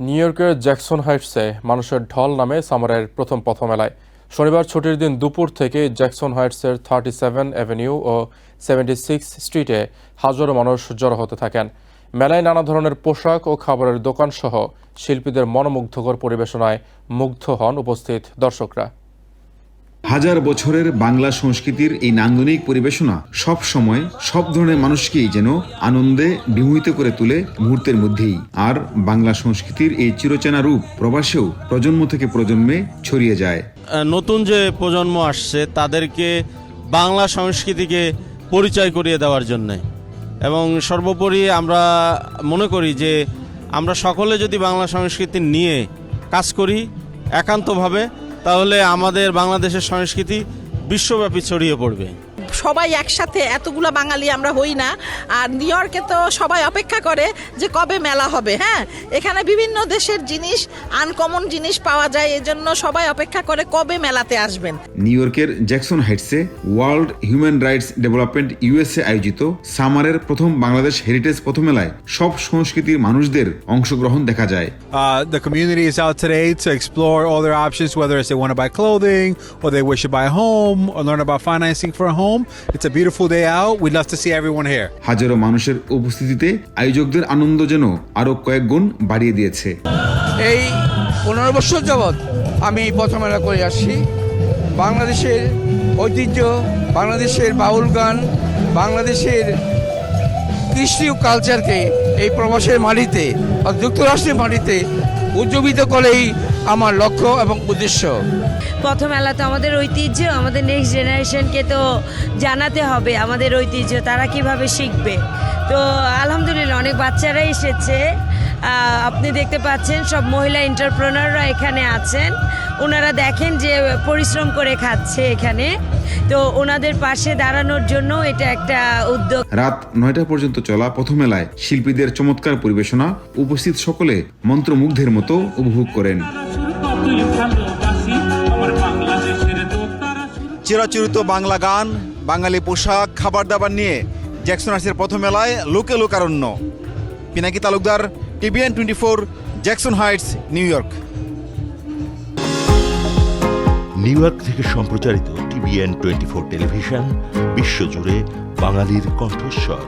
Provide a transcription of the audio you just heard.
New ইয়র্কের Jackson হাইটসে মানুষের ঢল নামে সামারের প্রথম পথ মেলায় শনিবার ছুটির দিন দুপুর থেকে জ্যাকসন হাইটসের থার্টি সেভেন অ্যাভিনিউ ও সেভেন্টি সিক্স স্ট্রিটে হাজারো মানুষ জড়ো হতে থাকেন। মেলায় নানা ধরনের পোশাক ও খাবারের দোকানসহ শিল্পীদের মনোমুগ্ধকর পরিবেশনায় মুগ্ধ হন উপস্থিত দর্শকরা। হাজার বছরের বাংলা সংস্কৃতির এই নান্দনিক পরিবেশনা সব সময় সব ধরনের মানুষকেই যেন আনন্দে বিমোহিত করে তুলে মুহূর্তের মধ্যেই। আর বাংলা সংস্কৃতির এই চিরচেনা রূপ প্রবাসেও প্রজন্ম থেকে প্রজন্মে ছড়িয়ে যায়। নতুন যে প্রজন্ম আসছে, তাদেরকে বাংলা সংস্কৃতিকে পরিচয় করিয়ে দেওয়ার জন্যে। এবং সর্বোপরি আমরা মনে করি যে, আমরা সকলে যদি বাংলা সংস্কৃতি নিয়ে কাজ করি, একান্তভাবে তাহলে আমাদের বাংলাদেশের সংস্কৃতি বিশ্বব্যাপী ছড়িয়ে পড়বে। সবাই একসাথে এতগুলো বাঙালি আমরা হই না। আর নিউ ইয়র্কে তো সবাই অপেক্ষা করে যে কবে মেলা হবে হ্যাঁ? এখানে বিভিন্ন দেশের জিনিস আনকমন জিনিস পাওয়া যায় এজন্য সবাই অপেক্ষা করে কবে মেলাতে আসবেন। নিউ ইয়র্কের Jackson হাইটসে World Human Rights Development USA আয়োজিত সামারের প্রথম বাংলাদেশ হেরিটেজ প্রথমেলায় সব সংস্কৃতির মানুষদের অংশগ্রহণ দেখা যায়। Uh, the community is out today to explore all their options, whether it's they want to buy clothing or they wish to buy a home or learn about financing for a home. It's a beautiful day out. We'd love to see everyone here. হাজারো মানুষের উপস্থিতিতে আয়োজকদের আনন্দ যেন আরও কয়েক গুণ বাড়িয়ে দিয়েছে এই পনেরো বছর যাবৎ আমি এই পথমেলা করে আসছি বাংলাদেশের ঐতিহ্য বাংলাদেশের বাউল গান বাংলাদেশের কৃষ্টি ও কালচারকে এই প্রবাসের মাটিতে বা যুক্তরাষ্ট্রের মাটিতে উজ্জীবিত করেই আমার লক্ষ্য এবং উদ্দেশ্য। প্রথম মেলা তো আমাদের ঐতিহ্য আমাদের নেক্সট জেনারেশনকে তো জানাতে হবে আমাদের ঐতিহ্য তারা কীভাবে শিখবে। তো আলহামদুলিল্লাহ অনেক বাচ্চারা এসেছে। আপনি দেখতে পাচ্ছেন সব মহিলা এন্টারপ্রেনাররা এখানে আছেন। ওনারা দেখেন যে পরিশ্রম করে খাচ্ছে এখানে। তো ওনাদের পাশে দাঁড়ানোর জন্য এটা একটা উদ্যোগ। রাত নয়টা পর্যন্ত চলা প্রথম মেলায় শিল্পীদের চমৎকার পরিবেশনা উপস্থিত সকলে মন্ত্রমুগ্ধের মতো উপভোগ করেন। চিরাচরিত বাংলা গান, বাঙালি পোশাক খাবার দাবার নিয়ে জ্যাকসন আর্টসের প্রথম মেলায় লোকে লোকারণ্য। Pinaki Talukdar TVN twenty four Jackson Heights, New York. New York থেকে সম্প্রচারিত টিভিএন টোয়েন্টি ফোর টেলিভিশন, বিশ্বজুড়ে বাঙালির কণ্ঠস্বর।